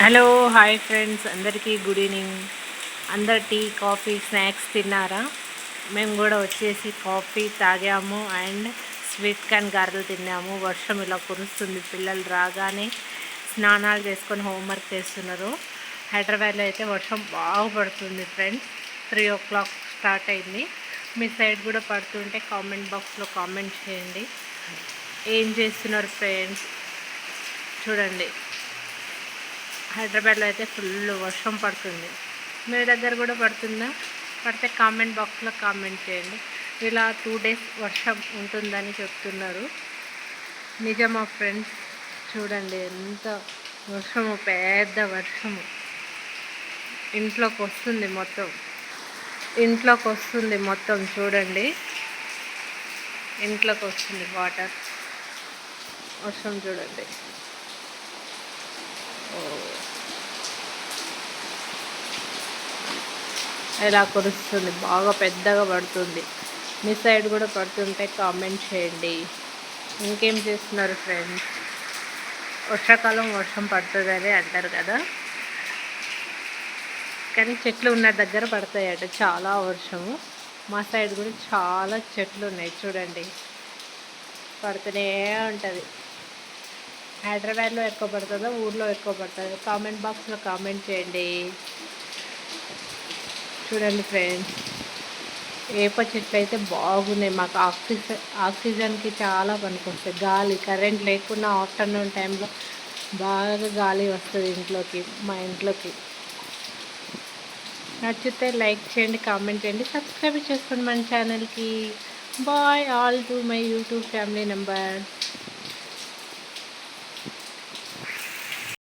Hello hi friends. అందరికీ good evening. అందరు tea coffee snacks తిన్నారా? మేము కూడా వచ్చేసి కాఫీ తాగాము అండ్ స్వీట్ కార్న్ గారెలు తిన్నాము. వర్షం ఇలా కురుస్తుంది. పిల్లలు రాగానే స్నానాలు చేసుకొని హోంవర్క్ చేస్తున్నారు. హైదరాబాద్లో అయితే వర్షం బాగా పడుతుంది friends. Three o clock start అయింది. మీ సైడ్ కూడా పడుతుంటే కామెంట్ బాక్స్లో కామెంట్ చేయండి. ఏం చేస్తున్నారు ఫ్రెండ్స్? చూడండి. హైదరాబాద్లో అయితే ఫుల్ వర్షం పడుతుంది. మీ దగ్గర కూడా పడుతుందా? పడితే కామెంట్ బాక్స్లో కామెంట్ చేయండి. ఇలా టూ డేస్ వర్షం ఉంటుందని చెప్తున్నారు. నిజమా ఫ్రెండ్స్ చూడండి ఎంత వర్షము పెద్ద వర్షము. ఇంట్లోకి వస్తుంది మొత్తం. ఇంట్లోకి వస్తుంది మొత్తం చూడండి. ఇంట్లోకి వస్తుంది వాటర్. వర్షం చూడండి. ఎలా కురుస్తుంది? బాగా పెద్దగా పడుతుంది. మీ సైడ్ కూడా పడుతుంటే కామెంట్ చేయండి. ఇంకేం చేస్తున్నారు ఫ్రెండ్స్? వర్షాకాలం వర్షం పడుతుందని అంటారు కదా? కానీ చెట్లు ఉన్న దగ్గర పడతాయట. చాలా వర్షము. మా సైడ్ కూడా చాలా చెట్లు ఉన్నాయి. చూడండి. పడుతూనే ఉంటుంది. హైదరాబాద్లో ఎక్కువ పడుతుందో? ఊర్లో ఎక్కువ పడుతుందో? కామెంట్ బాక్స్లో కామెంట్ చేయండి. చూడండి ఫ్రెండ్స్ వేప చెట్లు అయితే బాగున్నాయి. మాకు ఆక్సిజన్ ఆక్సిజన్కి చాలా పనికొస్తాయి. గాలి కరెంట్ లేకుండా ఆఫ్టర్నూన్ టైంలో బాగా గాలి వస్తుంది ఇంట్లోకి మా ఇంట్లోకి. నచ్చితే లైక్ చేయండి కామెంట్ చేయండి సబ్స్క్రైబ్ చేసుకోండి మన ఛానల్కి. Bye all to my YouTube family number